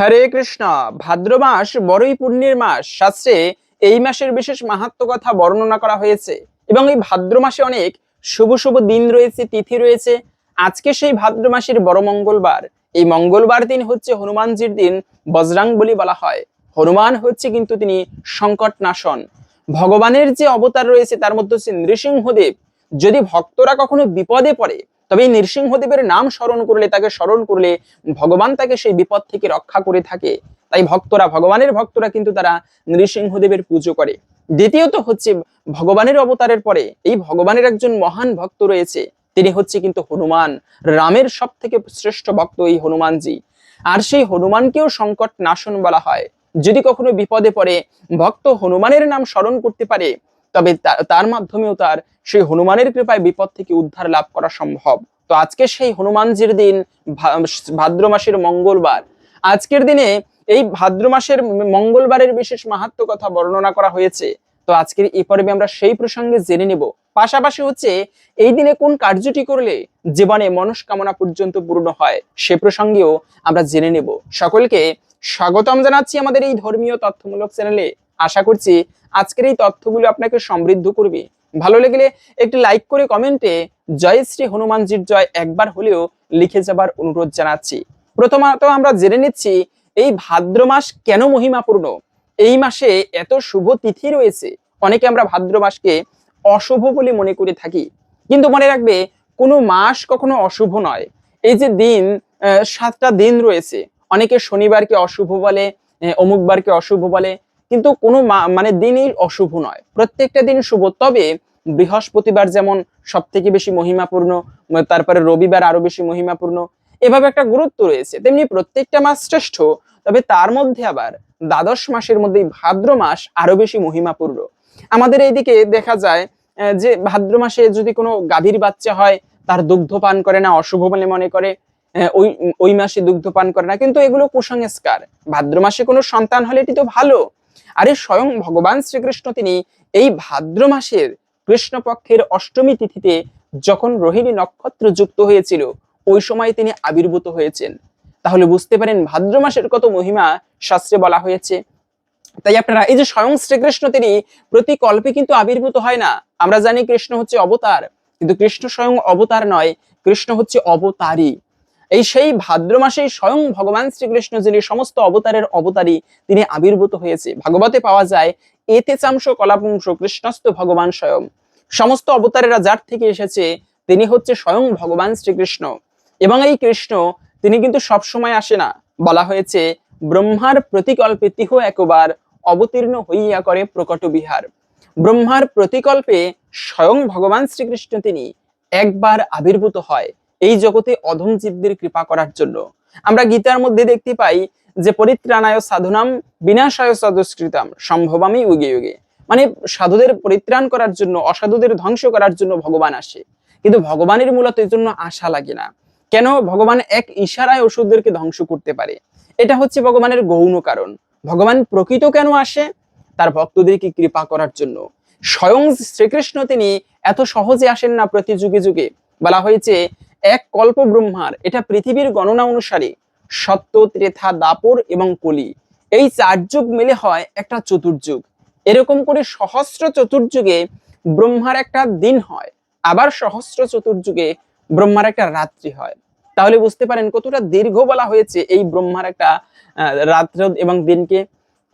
হরে কৃষ্ণ, ভাদ্র মাস বড়ই পুণ্যের মাস, শাস্ত্রে এই মাসের বিশেষ মাহাত্ম কথা বর্ণনা করা হয়েছে। এবং এই ভাদ্র মাসে অনেক শুভ শুভ দিন রয়েছে, তিথি রয়েছে। আজকে সেই ভাদ্র মাসের বড় মঙ্গলবার। এই মঙ্গলবার দিন হচ্ছে হনুমানজির দিন, বজরাং বলি বলা হয়। হনুমান হচ্ছে কিন্তু তিনি সংকট নাশন ভগবানের যে অবতার রয়েছে, তার মধ্যে হচ্ছে নৃসিংহদেব। যদি ভক্তরা কখনো বিপদে পড়ে তবে এই নৃসিংহদেবের নাম স্মরণ করলে, তাকে স্মরণ করলে ভগবান তাকে সেই বিপদ থেকে রক্ষা করে থাকে। তাই ভক্তরা, ভগবানের ভক্তরা কিন্তু তারা নৃসিংহদেবের পুজো করে। দ্বিতীয়ত হচ্ছে ভগবানের অবতারের পরে এই ভগবানের একজন মহান ভক্ত রয়েছে, তিনি হচ্ছে কিন্তু হনুমান, রামের সব থেকে শ্রেষ্ঠ ভক্ত এই হনুমানজি। আর সেই হনুমানকেও সংকট নাশন বলা হয়। যদি কখনো বিপদে পড়ে, ভক্ত হনুমানের নাম স্মরণ করতে পারে তবে তার মাধ্যমেও তার সেই হনুমানের কৃপায় বিপদ থেকে উদ্ধার লাভ করা সম্ভব। তো আজকে সেই হনুমানজির দিন ভাদ্র মাসের মঙ্গলবার। আজকের দিনে এই ভাদ্র মাসের মঙ্গলবারের বিশেষ মাহাত্ম কথা বর্ণনা করা হয়েছে। তো আজকের এই পর্বে আমরা সেই প্রসঙ্গে জেনে নেব। পাশাপাশি হচ্ছে, এই দিনে কোন কার্যটি করলে জীবনে মনস্কামনা পর্যন্ত পূর্ণ হয়, সে প্রসঙ্গেও আমরা জেনে নেব। সকলকে স্বাগতম জানাচ্ছি আমাদের এই ধর্মীয় তথ্যমূলক চ্যানেলে। আশা করছি আজকের এই তথ্যগুলো আপনাকে সমৃদ্ধ করবে। ভালো লাগলে একটি লাইক করে কমেন্টে জয় শ্রী হনুমানজির জয় একবার হলেও লিখে যাবার অনুরোধ জানাচ্ছি। প্রথমত আমরা জেনে নিচ্ছি, এই ভাদ্র মাস কেন মহিমাপূর্ণ? এই মাসে এত শুভ তিথি রয়েছে। অনেকে আমরা ভাদ্র মাসকে অশুভ বলে মনে করে থাকি। কিন্তু মনে রাখবে, কোনো মাস কখনো অশুভ নয়। এই যে দিন সাতটা দিন রয়েছে। অনেকে শনিবারকে অশুভ বলে অমুকবারকে অশুভ বলে। কিন্তু কোনো মানে দিনই অশুভ নয়। প্রত্যেকটা দিন শুভ। তবে বৃহস্পতিবার যেমন সব থেকে বেশি মহিমাপূর্ণ তারপরে রবিবার আরও বেশি মহিমাপূর্ণ, এভাবে একটা গুরুত্ব রয়েছে। তেমনি প্রত্যেকটা মাস শ্রেষ্ঠ, তবে তার মধ্যে আবার দ্বাদশ মাসের মধ্যে ভাদ্র মাস আরও বেশি মহিমাপূর্ণ। আমাদের এইদিকে দেখা যায় যে ভাদ্র মাসে যদি কোনো গাভীর বাচ্চা হয়, তার দুগ্ধ পান করে না, অশুভ বলে মনে করে ওই ওই মাসে দুগ্ধ পান করে না, কিন্তু এগুলো কুসংস্কার। ভাদ্র মাসে কোনো সন্তান হলে এটি তো ভালো। আরে স্বয়ং ভগবান শ্রীকৃষ্ণ তিনি এই ভাদ্র মাসের কৃষ্ণপক্ষের অষ্টমী তিথিতে যখন রোহিণী নক্ষত্র যুক্ত হয়েছিল, ওই সময় তিনি আবির্ভূত হয়েছেন। তাহলে বুঝতে পারেন ভাদ্র মাসের কত মহিমা শাস্ত্রে বলা হয়েছে। তাই আপনারা, এই যে স্বয়ং শ্রীকৃষ্ণ তিনি প্রতি কল্পে কিন্তু আবির্ভূত হয় না। আমরা জানি কৃষ্ণ হচ্ছে অবতার, কিন্তু কৃষ্ণ স্বয়ং অবতার নয়, কৃষ্ণ হচ্ছে অবতারী। এই সেই ভাদ্র মাসে স্বয়ং ভগবান শ্রীকৃষ্ণ যিনি সমস্ত অবতারের অবতারী, তিনি আবির্ভূত হয়েছে। ভাগবতে পাওয়া যায়, এতে চাংশ কলাপুংশ কৃষ্ণস্থ ভগবান স্বয়ং। সমস্ত অবতারেরা যার থেকে এসেছে, তিনি হচ্ছে স্বয়ং ভগবান শ্রীকৃষ্ণ। এবং এই কৃষ্ণ, তিনি কিন্তু সব সময় আসে না। বলা হয়েছে, ব্রহ্মার প্রতিকল্পে তিহ একবার অবতীর্ণ হইয়া করে প্রকট বিহার। ব্রহ্মার প্রতিকল্পে স্বয়ং ভগবান শ্রীকৃষ্ণ তিনি একবার আবির্ভূত হয়। এই জগতে অধম জীবদের কৃপা করার জন্য। আমরা গীতার মধ্যে দেখতে পাই যে, পরিত্রাণায় সাধুনাম, বিনাশায় সদস্কৃতাম, সম্ভবামি উগে যুগে। মানে সাধুদের পরিত্রাণ করার জন্য, অসাধুদের ধ্বংস করার জন্য ভগবান আসে। কিন্তু ভগবানের মূলত এর জন্য আশা লাগে না। কেন? ভগবান এক ইশারায় ওষুধদেরকে ধ্বংস করতে পারে। এটা হচ্ছে ভগবানের গৌণ কারণ। ভগবান প্রকৃত কেন আসে? তার ভক্তদেরকে কৃপা করার জন্য। স্বয়ং শ্রীকৃষ্ণ তিনি এত সহজে আসেন না প্রতি যুগে যুগে। বলা হয়েছে এক কল্প ব্রহ্মার এটা পৃথিবীর গণনা অনুসারে সত্য ত্রেথা, দাপর এবং কলি। এই চার যুগ মিলে হয় একটা চতুর্যুগ। এরকম করে সহস্র চতুর্যুগে ব্রহ্মার একটা দিন হয়, আবার সহস্র চতুর্যুগে ব্রহ্মার একটা রাত্রি হয়। তাহলে বুঝতে পারেন কতটা দীর্ঘ বলা হয়েছে এই ব্রহ্মার একটা রাত্র এবং দিনকে।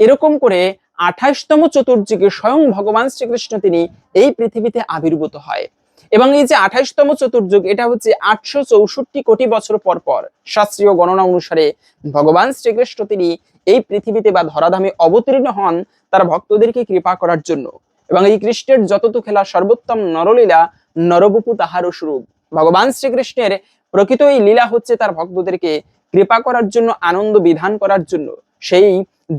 এরকম করে আঠাশতম চতুর্যুগে স্বয়ং ভগবান শ্রীকৃষ্ণ তিনি এই পৃথিবীতে আবির্ভূত হয়। এবং এই যে আঠাশতম চতুর্যুগ, এটা হচ্ছে আটশো চৌষট্টি কোটি বছর পর পর শাস্ত্রীয় গণনা অনুসারে ভগবান শ্রীকৃষ্ণ তিনি এই পৃথিবীতে বা ধরাধামে অবতীর্ণ হন তার ভক্তদেরকে কৃপা করার জন্য। এবং এই কৃষ্ণের যতটু খেলা সর্বোত্তম নরলীলা, নরবপু তাহারও স্বরূপ। ভগবান শ্রীকৃষ্ণের প্রকৃত এই লীলা হচ্ছে তার ভক্তদেরকে কৃপা করার জন্য, আনন্দ বিধান করার জন্য। সেই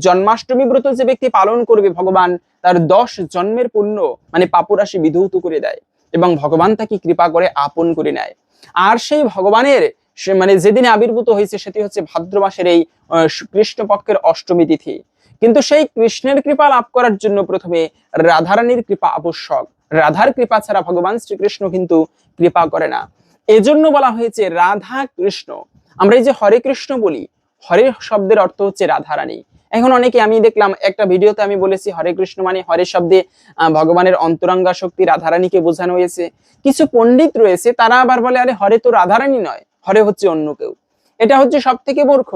জন্মাষ্টমী ব্রত যে ব্যক্তি পালন করবে, ভগবান তার দশ জন্মের পুণ্য মানে পাপরাশি বিধৌত করে দেয়। এবং ভগবান তাকে কৃপা করে আপন করে নেয়। আর সেই ভগবানের মানে যেদিনে আবির্ভূত হয়েছে সেটি হচ্ছে ভাদ্র মাসের এই কৃষ্ণপক্ষের অষ্টমী তিথি। কিন্তু সেই কৃষ্ণের কৃপা লাভ করার জন্য প্রথমে রাধারানীর কৃপা আবশ্যক। রাধার কৃপা ছাড়া ভগবান শ্রীকৃষ্ণ কিন্তু কৃপা করে না। এজন্য বলা হয়েছে রাধা কৃষ্ণ। আমরা এই যে হরে কৃষ্ণ বলি, হরে শব্দের অর্থ হচ্ছে রাধারানী। এখন অনেকে আমি দেখলাম একটা ভিডিওতে আমি বলেছি হরে কৃষ্ণ মানে হরে শব্দে ভগবানের অন্তরঙ্গা শক্তি রাধারানীকে বোঝানো হয়েছে। কিছু পণ্ডিত রয়েছে তারা আবার বলে আরে হরে তো রাধারানী নয় হরে হচ্ছে অন্য কেউ। এটা হচ্ছে সব থেকে মূর্খ।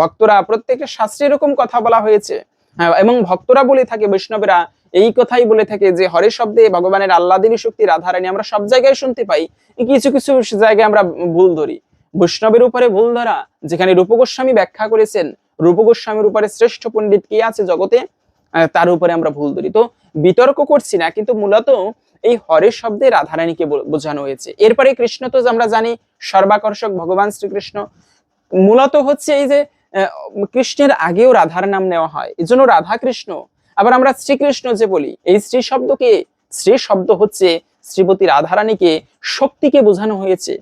ভক্তরা প্রত্যেকটা শাস্ত্রে এরকম কথা বলা হয়েছে। হ্যাঁ, এবং ভক্তরা বলে থাকে বৈষ্ণবেরা এই কথাই বলে থাকে যে হরে শব্দে ভগবানের আল্লাদিনী শক্তি রাধারানী আমরা সব জায়গায় শুনতে পাই। কিছু কিছু জায়গায় আমরা ভুল ধরি। বৈষ্ণবের উপরে ভুল ধরা যেখানে রূপ গোস্বামী ব্যাখ্যা করেছেন রূপ গোস্বামীর উপরে শ্রেষ্ঠ পণ্ডিত কি আছে জগতে? তার উপরে আমরা ভুল ধরি। তো বিতর্ক করছি না, কিন্তু মূলত এই হরে শব্দে রাধারানীকে বোঝানো হয়েছে। এরপরে কৃষ্ণ তো আমরা জানি, সর্বাকর্ষক ভগবান শ্রীকৃষ্ণ। মূলত হচ্ছে এই যে কৃষ্ণের আগেও রাধার নাম নেওয়া হয়, এই জন্য রাধা কৃষ্ণ আবার আমরা শ্রীকৃষ্ণ যে বলি, এই শ্রী শব্দকে, শ্রী শব্দ হচ্ছে শ্রীমতী রাধারানীকে শক্তিকে বোঝানো হয়েছে।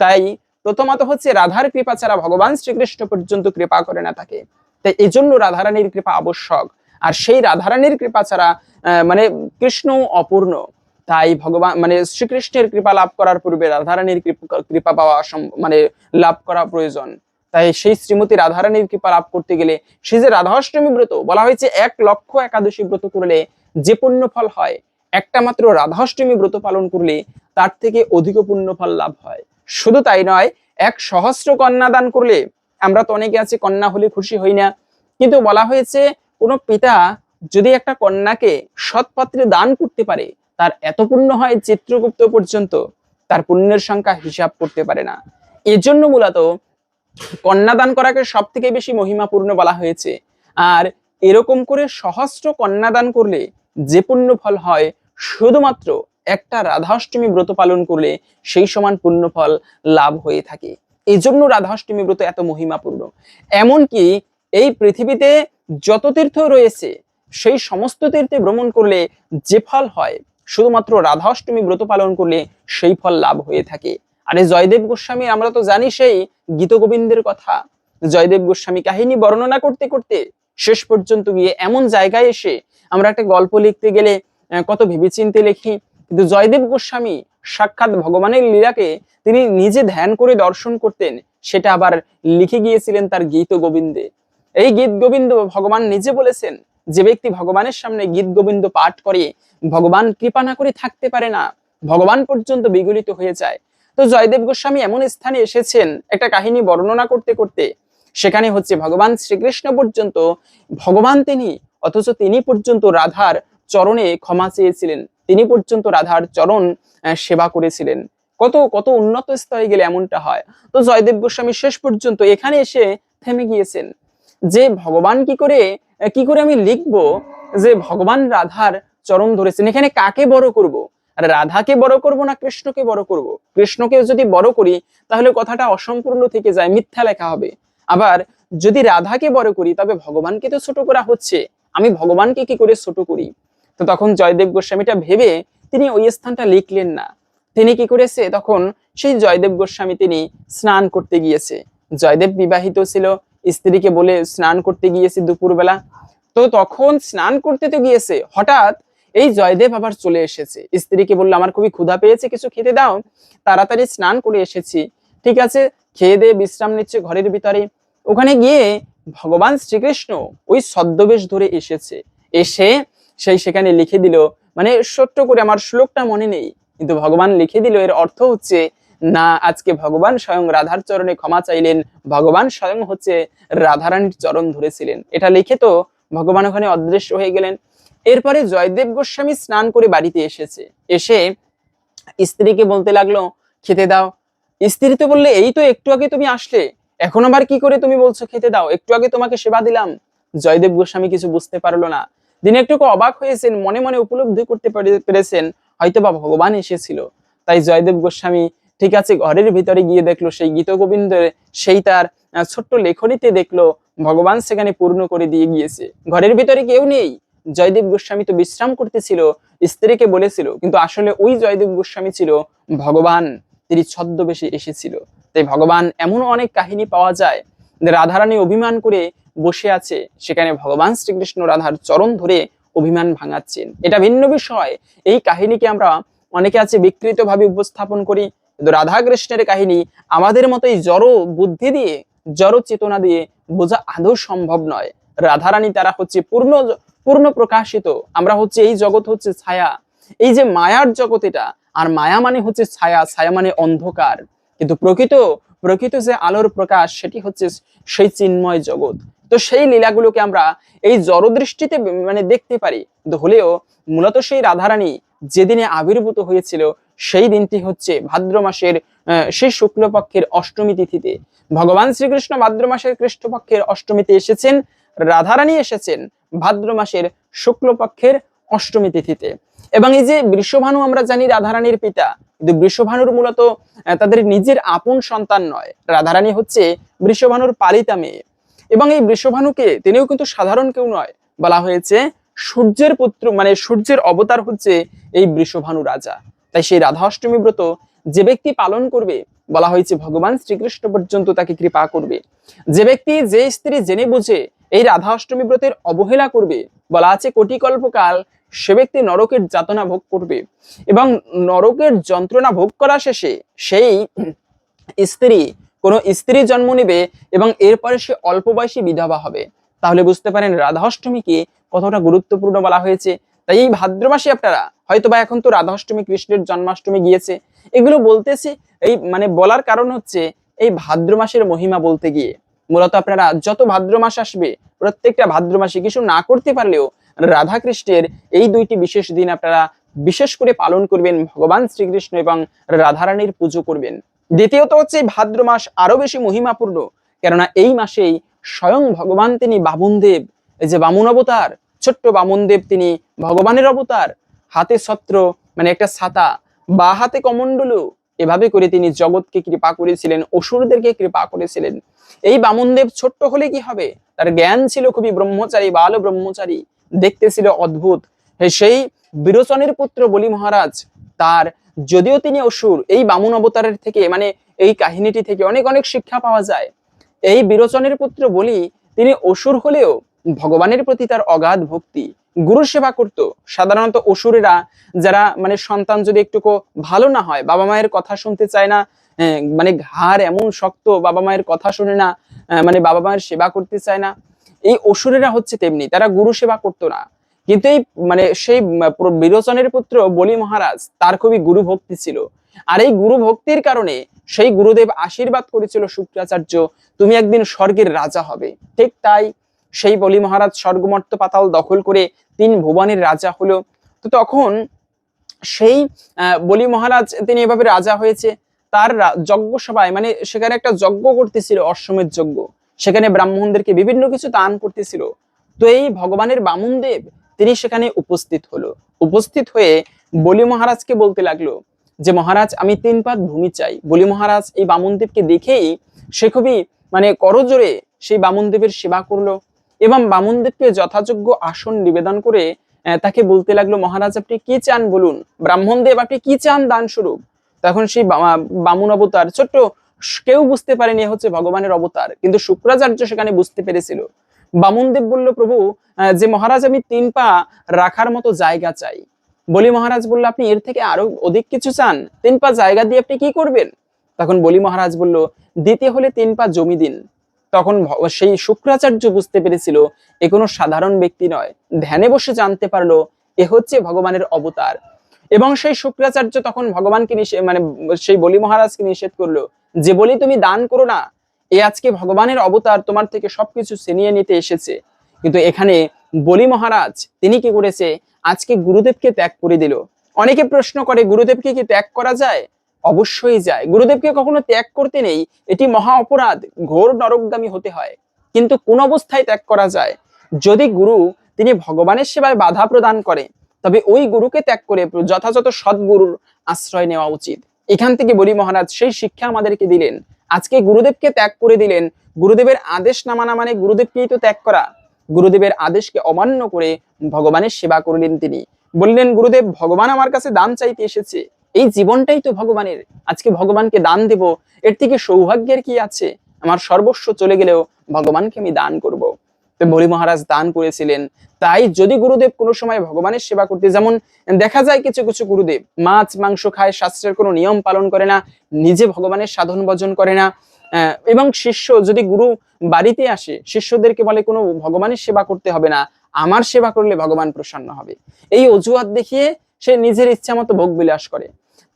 তাই প্রথমত হচ্ছে রাধার কৃপা ছাড়া ভগবান শ্রীকৃষ্ণ পর্যন্ত কৃপা করে না থাকে। তাই এই জন্য রাধারানীর কৃপা আবশ্যক। আর সেই রাধারানীর কৃপা ছাড়া মানে কৃষ্ণ অপূর্ণ। তাই ভগবান মানে শ্রীকৃষ্ণের কৃপা লাভ করার পূর্বে রাধারানীর কৃপা- পাওয়া মানে লাভ করা প্রয়োজন। তাই সেই শ্রীমতী রাধারানীর কৃপা লাভ করতে গেলে সে যে রাধাষ্টমী ব্রত, বলা হয়েছে এক লক্ষ একাদশী ব্রত করলে যে পুণ্য ফল হয়, একটা মাত্র রাধাষ্টমী ব্রত পালন করলে তার থেকে অধিক পুণ্য ফল লাভ হয়। শুধু তাই নয়, এক সহস্র কন্যা দান করলে আমরা তো অনেকে আছি, কন্যা হলে খুশি হই না। কিন্তু বলা হয়েছে, কোনো পিতা যদি একটা কন্যাকে সৎপাত্রে দান করতে পারে, তার এত পুণ্য হয় চিত্রগুপ্ত পর্যন্ত, তার পুণ্যের সংখ্যা হিসাব করতে পারে না। এজন্য মূলত কন্যাদান করাকে সব থেকে বেশি মহিমাপূর্ণ বলা হয়েছে। আর এরকম করে সহস্র কন্যাদান করলে যে পুণ্য ফল হয়, শুধুমাত্র একটা রাধাষ্টমী ব্রত পালন করলে সেই সমান পুণ্য ফল লাভ হয়ে থাকে। এই জন্য রাধাষ্টমী ব্রত এত মহিমাপূর্ণ। এমনকি এই পৃথিবীতে যত তীর্থ রয়েছে, সেই সমস্ত তীর্থে ভ্রমণ করলে যে ফল হয়, শুধুমাত্র রাধাষ্টমী ব্রত পালন করলে সেই ফল লাভ হয়ে থাকে। আরে জয়দেব গোস্বামী, আমরা তো জানি সেই গীত গোবিন্দের কথা। জয়দেব গোস্বামী কাহিনী বর্ণনা করতে করতে শেষ পর্যন্ত গিয়ে এমন জায়গায় এসে আমরা একটা গল্প লিখতে গেলে কত ভেবেচিন্তে লিখি কিন্তু জয়দেব গোস্বামী সাক্ষাৎ ভগবানের লীলাকে তিনি নিজে ধ্যান করে দর্শন করতেন, সেটা আবার লিখে গিয়েছিলেন তার গীত গোবিন্দে। এই গীত গোবিন্দ ভগবান নিজে বলেছেন, যে ব্যক্তি ভগবানের সামনে গীত গোবিন্দ পাঠ করে, ভগবান কৃপা না করে থাকতে পারে না, ভগবান পর্যন্ত বিগলিত হয়ে যায়। তো জয়দেব গোস্বামী এমন স্থানে এসেছেন, একটা কাহিনী বর্ণনা করতে করতে, সেখানে হচ্ছে ভগবান শ্রীকৃষ্ণ পর্যন্ত, ভগবান তিনি, অথচ তিনি পর্যন্ত রাধার চরণে ক্ষমা চেয়েছিলেন। তিনি পর্যন্ত রাধার চরণ সেবা করেছিলেন। কত কত উন্নত স্তরে গেলে এমনটা হয়। তো জয়দেব গোস্বামী শেষ পর্যন্ত এখানে এসে থেমে গিয়েছেন। যে ভগবান কি করে কি করে আমি লিখব যে ভগবান রাধার চরণ ধরেছেন? এখানে কাকে বড় করব? রাধাকে বড় করব না কৃষ্ণকে বড় করব? কৃষ্ণকে যদি বড় করি, তাহলে কথাটা অসম্পূর্ণ থেকে যায়, মিথ্যা লেখা হবে। আবার যদি রাধাকে বড় করি, তবে ভগবানকে তো ছোট করা হচ্ছে। আমি ভগবানকে কি করে ছোট করি? তো তখন জয়দেব গোস্বামীটা ভেবে তিনি ওই স্থানটা লিখলেন না। তিনি কি করেছে? তখন সেই জয়দেব গোস্বামী তিনি স্নান করতে গিয়েছে। জয়দেব বিবাহিত ছিল, স্ত্রীকে বলে স্নান করতে গিয়েছে দুপুরবেলা। তো তখন স্নান করতে তো গিয়েছে, হঠাৎ এই জয়দেব আবার চলে এসেছে। স্ত্রীকে বলল, আমার খুবই ক্ষুধা পেয়েছে, কিছু খেতে দাও। তাড়াতাড়ি স্নান করে এসেছি। ঠিক আছে, খেয়ে দিয়ে বিশ্রাম নিচ্ছে ঘরের ভিতরে। ওখানে গিয়ে ভগবান শ্রীকৃষ্ণ ওই ছদ্মবেশ ধরে এসেছে। এসে সেই সেখানে লিখে দিল মানে সত্য করে আমার শ্লোকটা মনে নেই, কিন্তু ভগবান লিখে দিল এর অর্থ হচ্ছে, না, আজকে ভগবান স্বয়ং রাধার চরণে ক্ষমা চাইলেন, ভগবান স্বয়ং হচ্ছে রাধারানীর চরণ ধরেছিলেন। এটা লিখে তো ভগবান ওখানে অদৃশ্য হয়ে গেলেন। এরপরে জয়দেব গোস্বামী স্নান করে বাড়িতে এসেছে। এসে স্ত্রীকে বলতে লাগল, খেতে দাও। স্ত্রী তো বললে, এই তো একটু আগে তুমি আসলে, এখন আবার কি করে তুমি বলছো খেতে দাও? একটু আগে তোমাকে সেবা দিলাম। জয়দেব গোস্বামী কিছু বুঝতে পারল না। তিনি একটু অবাক হয়েছেন, মনে মনে উপলব্ধি করতে পেরেছেন হয়তো বা ভগবান এসেছিল। তাই জয়দেব গোস্বামী ঠিক আছে, ঘরের ভিতরে গিয়ে দেখল, সেই গীত গোবিন্দের সেই তার ছোট্ট লেখনীতে দেখল, ভগবান সেখানে পূর্ণ করে দিয়ে গিয়েছে। ঘরের ভিতরে কেউ নেই। জয়দেব গোস্বামী তো বিশ্রাম করতেছিল, স্ত্রীকে বলেছিল, কিন্তু আসলে ওই জয়দেব গোস্বামী ছিল ভগবান, তিনি ছদ্মবেশে এসেছিল। তাই ভগবান এমন অনেক কাহিনী পাওয়া যায়, রাধারানী অভিমান করে বসে আছে। সেখানে ভগবান শ্রীকৃষ্ণ রাধার চরণ ধরে অভিমান ভাঙাচ্ছেন। এটা ভিন্ন বিষয়। এই কাহিনীকে আমরা অনেকে আছে বিকৃত ভাবে উপস্থাপন করি। কিন্তু রাধা কৃষ্ণের কাহিনী আমাদের মতো এই জড় বুদ্ধি দিয়ে, জড় চেতনা দিয়ে বোঝা আদৌ সম্ভব নয়। রাধারানী তারা হচ্ছে পূর্ণ পূর্ণ প্রকাশিত। আমরা হচ্ছে এই জগৎ হচ্ছে ছায়া। এই যে মায়ার জগৎ এটা, আর মায়া মানে হচ্ছে ছায়া। ছায়া মানে অন্ধকার। কিন্তু প্রকৃত প্রকৃত যে আলোর প্রকাশ, সেটি হচ্ছে সেই চিন্ময় জগৎ। তো সেই লীলাগুলোকে আমরা এই জড়দৃষ্টিতে মানে দেখতে পারি। হলেও মূলত সেই রাধারানী যেদিনে আবির্ভূত হয়েছিল, সেই দিনটি হচ্ছে ভাদ্র মাসের সেই শুক্লপক্ষের অষ্টমী তিথিতে। ভগবান শ্রীকৃষ্ণ ভাদ্র মাসের কৃষ্ণপক্ষের অষ্টমীতে এসেছেন, রাধারানী এসেছেন ভাদ্র মাসের শুক্লপক্ষের অষ্টমী তিথিতে। এবং এই যে বৃষভানু আমরা জানি রাধারানীর পিতা, কিন্তু বৃষভানুর মূলত তাদের নিজের আপন সন্তান নয়। রাধারানী হচ্ছে বৃষভানুর পালিতা মেয়ে। এবং এই বৃষভানুকে তিনিও কিন্তু সাধারণ কেউ নয়। বলা হয়েছে সূর্যের পুত্র মানে সূর্যের অবতার হচ্ছে এই বৃষভানু রাজা। তাই সেই রাধা অষ্টমী ব্রত যে ব্যক্তি পালন করবে, বলা হয়েছে ভগবান শ্রীকৃষ্ণ পর্যন্ত তাকে কৃপা করবে। যে ব্যক্তি, যে স্ত্রী জেনে বুঝে এই রাধা অষ্টমী ব্রতের অবহেলা করবে, বলা আছে কোটি কল্পকাল সে ব্যক্তি নরকের যাতনা ভোগ করবে এবং নরকের যন্ত্রণা ভোগ করা শেষে সেই স্ত্রী কোনো স্ত্রী জন্ম নেবে এবং এরপরে সে অল্প বয়সী বিধবা হবে। তাহলে বুঝতে পারেন রাধাষ্টমীকে কতটা গুরুত্বপূর্ণ বলা হয়েছে। তাই এই ভাদ্র আপনারা হয়তো বা এখন তো রাধাষ্টমী, কৃষ্ণের জন্মাষ্টমী গিয়েছে। এগুলো বলতেছি এই মানে বলার কারণ হচ্ছে এই ভাদ্র মাসের মহিমা বলতে গিয়ে। মূলত আপনারা যত ভাদ্র মাস আসবে, প্রত্যেকটা ভাদ্র মাসে কিছু না করতে পারলেও রাধা কৃষ্ণের এই দুইটি বিশেষ দিন আপনারা বিশেষ করে পালন করবেন, ভগবান শ্রীকৃষ্ণ এবং রাধারানীর পুজো করবেন। দ্বিতীয়ত হচ্ছে ভাদ্র মাস আরও বেশি মহিমাপূর্ণ, কেননা এই মাসেই স্বয়ং ভগবান তিনি বামুনদেব, এই যে বামুন অবতার, ছোট্ট বামুনদেব তিনি ভগবানের অবতার, হাতে ছত্র মানে একটা ছাতা বা হাতে কমণ্ডলু, এভাবে করে তিনি জগৎকে কৃপা করেছিলেন, অসুরদেরকে কৃপা করেছিলেন। এই বামুনদেব ছোট্ট হলে কি হবে? তার জ্ঞান ছিল খুবই ব্রহ্মচারী, বাল ব্রহ্মচারী, দেখতে ছিল অদ্ভুত। সেই বিরোচনের পুত্র বলি মহারাজ, তার যদিও তিনি অসুর, এই বামুন অবতারের থেকে মানে এই কাহিনীটি থেকে অনেক অনেক শিক্ষা পাওয়া যায়। এই বিরোচনের পুত্র বলি, তিনি অসুর হলেও ভগবানের প্রতি তার অগাধ ভক্তি গুরু সেবা করত। সাধারণত অসুরেরা যারা মানে সন্তান যদি একটু ভালো না হয়, বাবা মায়ের কথা শুনতে চায় না মানে ঘাড় এমন শক্ত, বাবা মায়ের কথা শুনে না মানে বাবা মায়ের সেবা করতে চায় না, এই অসুরেরা হচ্ছে তেমনি, তারা গুরু সেবা করতো না। কিন্তু এই মানে সেই বিরোচনের পুত্র বলি মহারাজ, তার খুবই গুরু ভক্তি ছিল। আর এই গুরু ভক্তির কারণে সেই গুরুদেব আশীর্বাদ করেছিল শুক্রাচার্য, তুমি একদিন স্বর্গের রাজা হবে। ঠিক তাই সেই বলি মহারাজ স্বর্গমর্ত পাতাল দখল করে তিন ভুবনের রাজা হলো। তো তখন সেই বলি মহারাজ, তিনি এভাবে রাজা হয়েছে। তার যজ্ঞ সভায় মানে সেখানে একটা যজ্ঞ করতেছিল, অশ্বমেধ যজ্ঞ। সেখানে ব্রাহ্মণদেরকে বিভিন্ন কিছু দান করতেছিল। তো এই ভগবানের বামুনদেব তিনি সেখানে উপস্থিত হলো। উপস্থিত হয়ে বলি মহারাজকে বলতে লাগল যে, মহারাজ, আমি তিন পাত ভূমি চাই। বলি মহারাজ, এই বামুনদেবকে দেখেই সে খুবই মানে করজোরে সেই বামুনদেবের সেবা করল এবং বামুনদেবকে যথাযোগ্য আসন নিবেদন করে তাকে বলতে লাগল, মহারাজ, আপনি কি চান বলুন? ব্রাহ্মণদেব, আপনি কি চান দান স্বরূপ তখন সেই বামুন অবতার, ছোট্ট, কেউ বুঝতে পারেনি হচ্ছে ভগবানের অবতার। কিন্তু শুক্রাচার্য সেখানে বুঝতে পেরেছিল। বামুনদেব বলল, প্রভু যে মহারাজ আমি তিন পা রাখার মতো জায়গা চাই। বলি, মহারাজ বলল, আপনি এর থেকে আরও অধিক কিছু চান? তিন পা জায়গা দিয়ে আপনি কি করবেন? তখন বলি, মহারাজ বলল, দিতে হলে তিন পা জমি দিন। তখন সেই শুক্রাচার্য বুঝতে পেরেছিল, এ কোনো সাধারণ ব্যক্তি নয়। ধ্যানে বসে জানতে পারল, এ হচ্ছে ভগবানের অবতার। এবং সেই শুক্রাচার্য তখন ভগবানকে নিষেধ মানে সেই বলি, মহারাজকে নিষেধ করল, যে বলি তুমি দান করো না এ আজকে ভগবানের অবতার তোমার থেকে সবকিছু ছিনিয়ে নিতে এসেছে। কিন্তু এখানে বলি মহারাজ, তিনি কি করেছে? আজকে গুরুদেবকে ত্যাগ করে দিল। অনেকে প্রশ্ন করে, গুরুদেবকে কি ত্যাগ করা যায়? অবশ্যই যায়। গুরুদেবকে কখনো ত্যাগ করতে নেই। এটি মহা অপরাধ, ঘোর নরকগামী হতে হয়। কিন্তু কোন অবস্থায় ত্যাগ করা যায়? যদি গুরু তিনি ভগবানের সেবায় বাধা প্রদান করে, তবে ওই গুরুকে ত্যাগ করে যথাযথ সদ্গুরুর আশ্রয় নেওয়া উচিত। এখান থেকে বলি মহারাজ, সেই শিক্ষা আমাদেরকে দিলেন। আজকে গুরুদেবকে ত্যাগ করে দিলেন। গুরুদেবের আদেশ না মানা মানে গুরুদেবকেই তো ত্যাগ করা। গুরুদেবের আদেশকে অমান্য করে ভগবানের সেবা করলেন তিনি। বললেন, গুরুদেব, ভগবান আমার কাছে দান চাইতে এসেছে। এই জীবনটাই তো ভগবানের। আজকে ভগবানকে দান দেব। এর থেকে সৌভাগ্যের কি আছে? আমার সর্বস্ব চলে গেলেও ভগবানকে আমি দান করব। তো বলি মহারাজ দান করেছিলেন। তাই যদি গুরুদেব কোনো সময় ভগবানের সেবা করতে, যেমন দেখা যায় কিছু কিছু গুরুদেব মাছ, মাংস খায়, শাস্ত্রের কোনো নিয়ম পালন করে না, নিজে ভগবানের সাধন ভজন করে না এবং শিষ্য যদি গুরু বাড়িতে আসে, শিষ্যদেরকে বলে কোনো ভগবানের সেবা করতে হবে না, আমার সেবা করলে ভগবান প্রসন্ন হবে। এই অজুহাত দেখিয়ে সে নিজের ইচ্ছা মতো ভোগ বিলাস করে।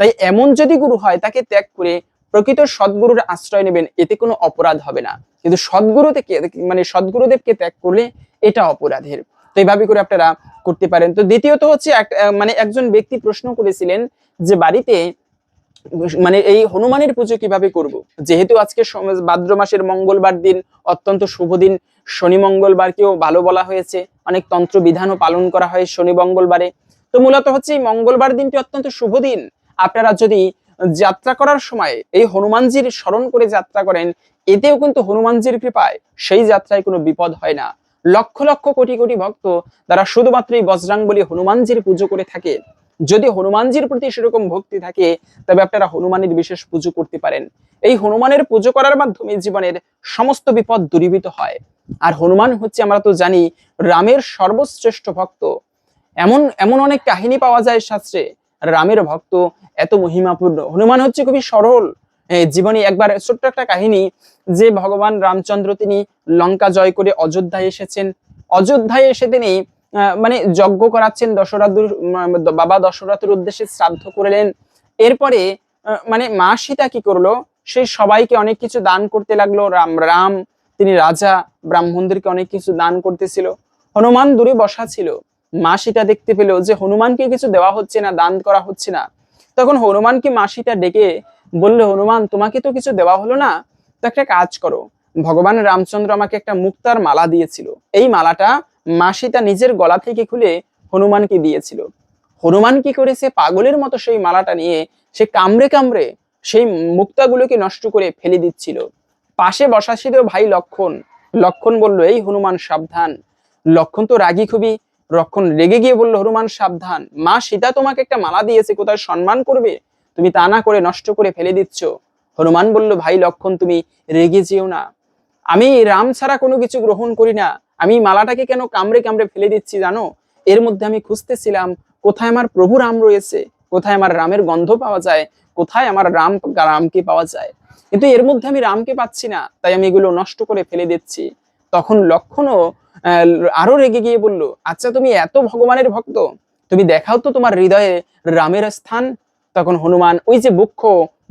তাই এমন যদি গুরু হয়, তাকে ত্যাগ করে প্রকৃত সদ্গুরুর আশ্রয় নেবেন, এতে কোনো অপরাধ হবে না। কিন্তু সদ্গুরু থেকে মানে সদ্গুরুদেবকে ত্যাগ করলে এটা অপরাধের। তো এইভাবে করে আপনারা করতে পারেন। তো দ্বিতীয়ত হচ্ছে মানে একজন ব্যক্তি প্রশ্ন করেছিলেন যে বাড়িতে মানে এই হনুমানের পুজো কীভাবে করব? যেহেতু আজকে ভাদ্র মাসের মঙ্গলবার দিন, অত্যন্ত শুভ দিন, শনি মঙ্গলবারকেও ভালো বলা হয়েছে। অনেক তন্ত্র বিধানও পালন করা হয় শনি মঙ্গলবারে। তো মূলত হচ্ছে এই মঙ্গলবার দিনটি অত্যন্ত শুভ দিন। আপনারা যদি যাত্রা করার সময় এই হনুমানজির স্মরণ করে যাত্রা করেন, এতেও কিন্তু হনুমানজির কৃপায় সেই যাত্রায় কোনো বিপদ হয় না। লক্ষ লক্ষ কোটি কোটি ভক্ত তারা শুধুমাত্র এই বজরাঙ্গলি হনুমানজির পুজো করে থাকে। যদি হনুমানজির প্রতি সেরকম ভক্তি থাকে, তবে আপনারা হনুমানের বিশেষ পুজো করতে পারেন। এই হনুমানের পুজো করার মাধ্যমে জীবনের সমস্ত বিপদ দূরীভূত হয়। আর হনুমান হচ্ছে, আমরা তো জানি, রামের সর্বশ্রেষ্ঠ ভক্ত। এমন এমন অনেক কাহিনী পাওয়া যায় শাস্ত্রে রামের ভক্ত এত মহিমাপূর্ণ। হনুমান হচ্ছে খুবই সরল। জীবনে একবার, ছোট্ট একটা কাহিনী যে ভগবান রামচন্দ্র তিনি লঙ্কা জয় করে অযোধ্যায় এসেছেন। অযোধ্যায় এসে তিনি মানে যজ্ঞ করাচ্ছেন দশরথুর বাবা দশরথের উদ্দেশ্যে শ্রাদ্ধ করলেন। এরপরে মানে মা সীতা কি করল? সে সবাইকে অনেক কিছু দান করতে লাগল। রাম রাম, তিনি রাজা, ব্রাহ্মণদেরকে অনেক কিছু দান করতেছিল। হনুমান দূরে বসা ছিল। মা সীতা দেখতে পেল যে হনুমানকে কিছু দেওয়া হচ্ছে না, দান করা হচ্ছে না, তখন হনুমানকে মা সীতা ডেকে বললে, হনুমান, তোমাকে তো কিছু দেওয়া হলো না, তো একটা কাজ করো। ভগবান রামচন্দ্র আমাকে একটা মুক্তার মালা দিয়েছিল। এই মালাটা মা সীতা নিজের গলা থেকে খুলে হনুমানকে দিয়েছিল। হনুমান কি করেছে পাগলের মতো সেই মালাটা নিয়ে, সে কামড়ে কামড়ে সেই মুক্তাগুলোকে নষ্ট করে ফেলে দিচ্ছিল। পাশে বসা ছিল ভাই লক্ষণ। লক্ষণ বলল, এই হনুমান, সাবধান। লক্ষণ তো রাগী খুবই। লক্ষণ রেগে গিয়ে বলল, হনুমান, সাবধান। মা সীতা তোমাকে একটা মালা দিয়েছে, কোথায় সম্মান করবে? তুমি তা না করে নষ্ট করে ফেলে দিচ্ছ। হনুমান বলল, ভাই, লক্ষণ, তুমি রেগে যেও না। আমি রাম ছাড়া কোনো কিছু গ্রহণ করি না। আমি মালাটাকে কেন কামড়ে কামড়ে ফেলে দিচ্ছি জানো? এর মধ্যে আমি খুঁজতেছিলাম, কোথায় আমার প্রভু রাম রয়েছে? কোথায় আমার রামের গন্ধ পাওয়া যায়? কোথায় আমার রাম, রামকে পাওয়া যায়? কিন্তু এর মধ্যে আমি রামকে পাচ্ছি না, তাই আমি এগুলো নষ্ট করে ফেলে দিচ্ছি। তখন লক্ষণও আরও রেগে গিয়ে বলল আচ্ছা তুমি এত ভগবানের ভক্ত, তুমি দেখাও তো তোমার হৃদয়ে রামের স্থান। তখন হনুমান ওই যে বৃক্ষ,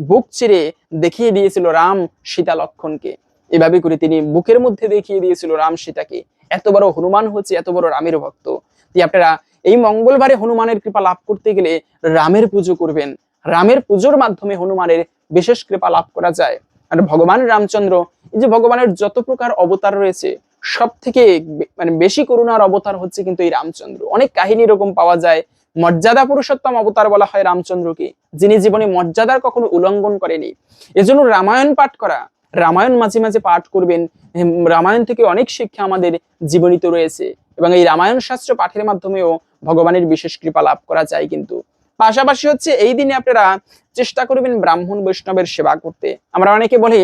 বুক চিরে দেখিয়ে দিয়েছিল রাম সীতা লক্ষণকে। এভাবে করে তিনি বুকের মধ্যে দেখিয়ে দিয়েছিল রাম সীতাকে। এত বড় হনুমান হচ্ছে, এত বড় রামের ভক্ত। আপনারা এই মঙ্গলবারে হনুমানের কৃপা লাভ করতে গেলে রামের পুজো করবেন। রামের পুজোর মাধ্যমে হনুমানের বিশেষ কৃপা লাভ করা যায়। আর ভগবান রামচন্দ্র, এই যে ভগবানের যত প্রকার অবতার রয়েছে সব থেকে মানে বেশি করুণার অবতার হচ্ছে কিন্তু এই রামচন্দ্র। অনেক কাহিনী এরকম পাওয়া যায়। মর্যাদা পুরুষোত্তম অবতার বলা হয় রামচন্দ্রকে, যিনি জীবনে মর্যাদার কখনো উল্লঙ্ঘন করেনি। এজন্য রামায়ণ পাঠ করা, রামায়ণ মাঝে মাঝে পাঠ করবেন। রামায়ণ থেকে অনেক শিক্ষা আমাদের জীবনীত রয়েছে। এবং এই রামায়ণ শাস্ত্র পাঠের মাধ্যমেও ভগবানের বিশেষ কৃপা লাভ করা যায় কিন্তু। পাশাপাশি হচ্ছে এই দিনে আপনারা চেষ্টা করবেন ব্রাহ্মণ বৈষ্ণবের সেবা করতে। আমরা অনেকে বলি,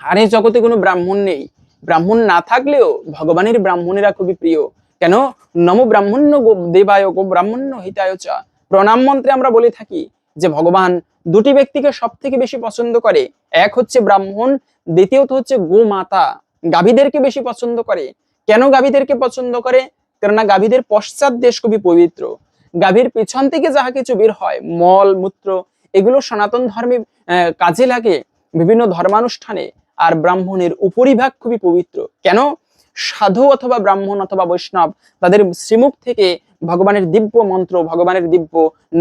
আরে জগতে কোনো ব্রাহ্মণ নেই। ব্রাহ্মণ না থাকলেও ভগবানের ব্রাহ্মণেরা খুবই প্রিয়। কেন? নম ব্রাহ্মণ্য দেবায় গো ব্রাহ্মণ্য হিতায় চ। প্রণাম মন্ত্রে আমরা বলে থাকি যে, ভগবান দুটি ব্যক্তিকে সব থেকে বেশি পছন্দ করে। এক হচ্ছে ব্রাহ্মণ, দ্বিতীয়ত হচ্ছে গো মাতা গাভীদেরকে বেশি পছন্দ করে। কেন গাভীদেরকে পছন্দ করে? কেননা গাভীদের পশ্চাৎ দেশ খুবই পবিত্র। গাভীর পিছন থেকে যাহা কিছু বের হয়, মল, মূত্র, এগুলো সনাতন ধর্মে কাজে লাগে বিভিন্ন ধর্মানুষ্ঠানে। আর ব্রাহ্মণের উপরিভাগ খুবই পবিত্র। কেন? সাধু অথবা ব্রাহ্মণ অথবা বৈষ্ণব, তাদের শ্রীমুখ থেকে ভগবানের দিব্য মন্ত্র, ভগবানের দিব্য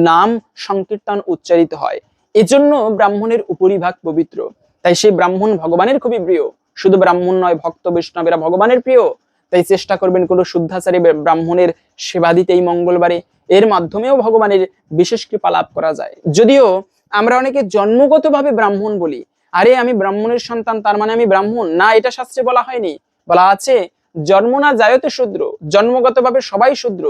নাম সংকীর্তন উচ্চারিত হয়। এজন্য ব্রাহ্মণের উপরিভাগ পবিত্র। তাই সেই ব্রাহ্মণ ভগবানের খুবই প্রিয়। শুধু ব্রাহ্মণ নয়, ভক্ত, বৈষ্ণবেরা ভগবানের প্রিয়। তাই চেষ্টা করবেন কোনো শুদ্ধাচারী ব্রাহ্মণের সেবা দিতে এই মঙ্গলবারে। এর মাধ্যমেও ভগবানের বিশেষ কৃপা লাভ করা যায়। যদিও আমরা অনেকে জন্মগতভাবে ব্রাহ্মণ বলি আরে আমি ব্রাহ্মণের সন্তান, তার মানে আমি ব্রাহ্মণ। না, এটা শাস্ত্রে বলা হয়নি। বলা আছে, জন্ম না যায়তে শূদ্র, জন্মগতভাবে সবাই শূদ্র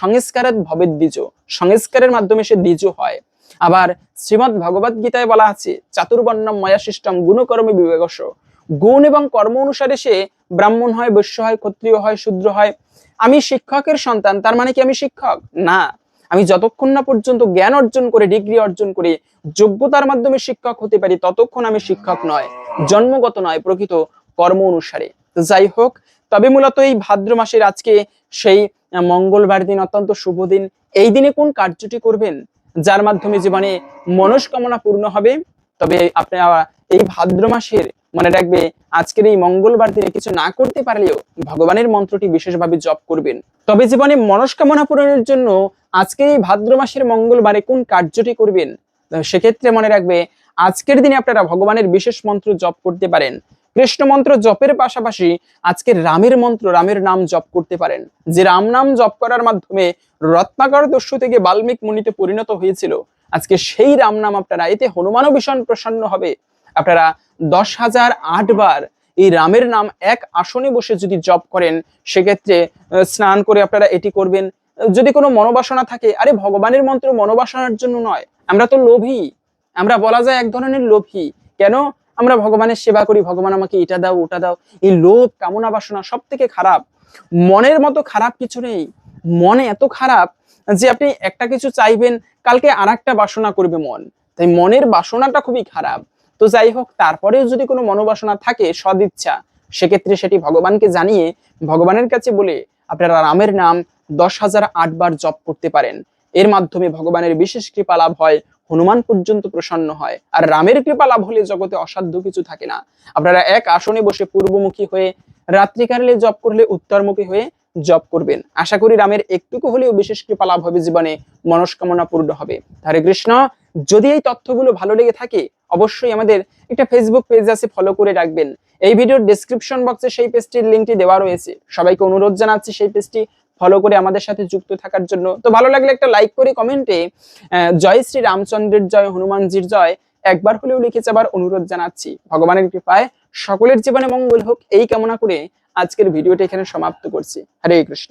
সংস্কারের ভবের দ্বিজ। সংস্কারের মাধ্যমে সে দ্বিজ হয়। আবার শ্রীমৎ ভগবত গীতায় বলা আছে, চাতুর্বর্ণম ময়া সিস্টম গুণকর্মে বিবেকস গুণ এবং কর্ম অনুসারে সে ব্রাহ্মণ হয়, বৈশ্য হয়, ক্ষত্রিয় হয়, শূদ্র হয়। আমি শিক্ষকের সন্তান, তার মানে কি আমি শিক্ষক? না। আমি যতক্ষণ না পর্যন্ত জ্ঞান অর্জন করে ডিগ্রি অর্জন করে যোগ্যতার মাধ্যমে শিক্ষক হতে পারি, ততক্ষণ আমি শিক্ষক নয়, জন্মগত নয়, প্রকৃত কর্ম অনুসারে। যাই হোক, তবে মূলত এই ভাদ্র মাসের আজকে সেই মঙ্গলবার দিন অত্যন্ত শুভ দিন। এই দিনে কোন কার্যটি করবেন? যার মাধ্যমে জীবনে মনস্কামনা পূর্ণ হবে। তবে আপনারা এই ভাদ্র মাসের মনে রাখবে, আজকের এই মঙ্গলবার দিনে কিছু না করতে পারলেও ভগবানের মন্ত্রটি বিশেষভাবে জপ করবেন। তবে জীবনে মনস্কামনা পূরণের জন্য আজকের এই ভাদ্র মাসের মঙ্গলবারে কোন কার্যটি করবেন? সেক্ষেত্রে মনে রাখবে, আজকের দিনে আপনারা ভগবানের বিশেষ মন্ত্র জপ করতে পারেন। কৃষ্ণ মন্ত্র জপের পাশাপাশি আজকে রামের মন্ত্র, রামের নাম জপ করতে পারেন। যে রাম নাম জপ করার মাধ্যমে রত্নাকর দস্যু থেকে বাল্মিক মুনিতে পরিণত হয়েছিল। আজকে সেই রাম নাম আপনারা, এতে হনুমানও ভীষণ প্রসন্ন হবে। আপনারা দশ হাজার আট বার এই রামের নাম এক আসনে বসে যদি জপ করেন, সেক্ষেত্রে স্নান করে আপনারা এটি করবেন। যদি কোনো মনোবাসনা থাকে, আরে ভগবানের মন্ত্র মনোবাসনার জন্য নয়, আমরা তো লোভী। আমরা বলা যায় এক ধরনের লোভী। কেন? আমরা ভগবানের সেবা করি, ভগবান আমাকে এটা দাও, ওটা দাও। এই লোভ, কামনা বাসনা সব থেকে খারাপ। মনের মতো খারাপ কিছু নেই। মনে এত খারাপ যে আপনি একটা কিছু চাইবেন, কালকে আর একটা বাসনা করবে মন। তাই মনের বাসনাটা খুবই খারাপ। তো যাই হোক, তারপরেও যদি কোনো মনোবাসনা থাকে, সদিচ্ছা, সেক্ষেত্রে সেটি ভগবানকে জানিয়ে, ভগবানের কাছে বলে, আপনারা রামের নাম দশ হাজার আটবার জপ করতে পারেন। এর মাধ্যমে ভগবানের বিশেষ কৃপা লাভ হয়, হনুমান পর্যন্ত প্রসন্ন হয়। আর রামের কৃপা লাভ হলে জগতে অসাধ্য কিছু থাকে না। আপনারা এক আসনে বসে পূর্বমুখী হয়ে, রাত্রিকালে জপ করলে উত্তরমুখী হয়ে জপ করবেন। আশা করি রামের একটুকু হলেও বিশেষ কৃপা লাভ হবে, জীবনে মনস্কামনা পূর্ণ হবে। হরে কৃষ্ণ, যদি এই তথ্যগুলো ভালো লেগে থাকে, অবশ্যই আমাদের একটা ফেসবুক পেজ আছে ফলো করে রাখবেন। এই ভিডিওর ডেসক্রিপশন বক্সে সেই পেজটির লিঙ্কটি দেওয়া রয়েছে। সবাইকে অনুরোধ জানাচ্ছি, সেই পেজটি ফলো করে আমাদের সাথে যুক্ত থাকার জন্য। তো ভালো লাগলে একটা লাইক করে কমেন্টে জয় শ্রী রামচন্দ্রের জয়, হনুমানজির জয়, একবার হলেও লিখে যাবার অনুরোধ জানাচ্ছি। ভগবানের কৃপায় সকলের জীবনে মঙ্গল হোক, এই কামনা করে আজকের ভিডিওটা এখানে সমাপ্ত করছি। হরে কৃষ্ণ।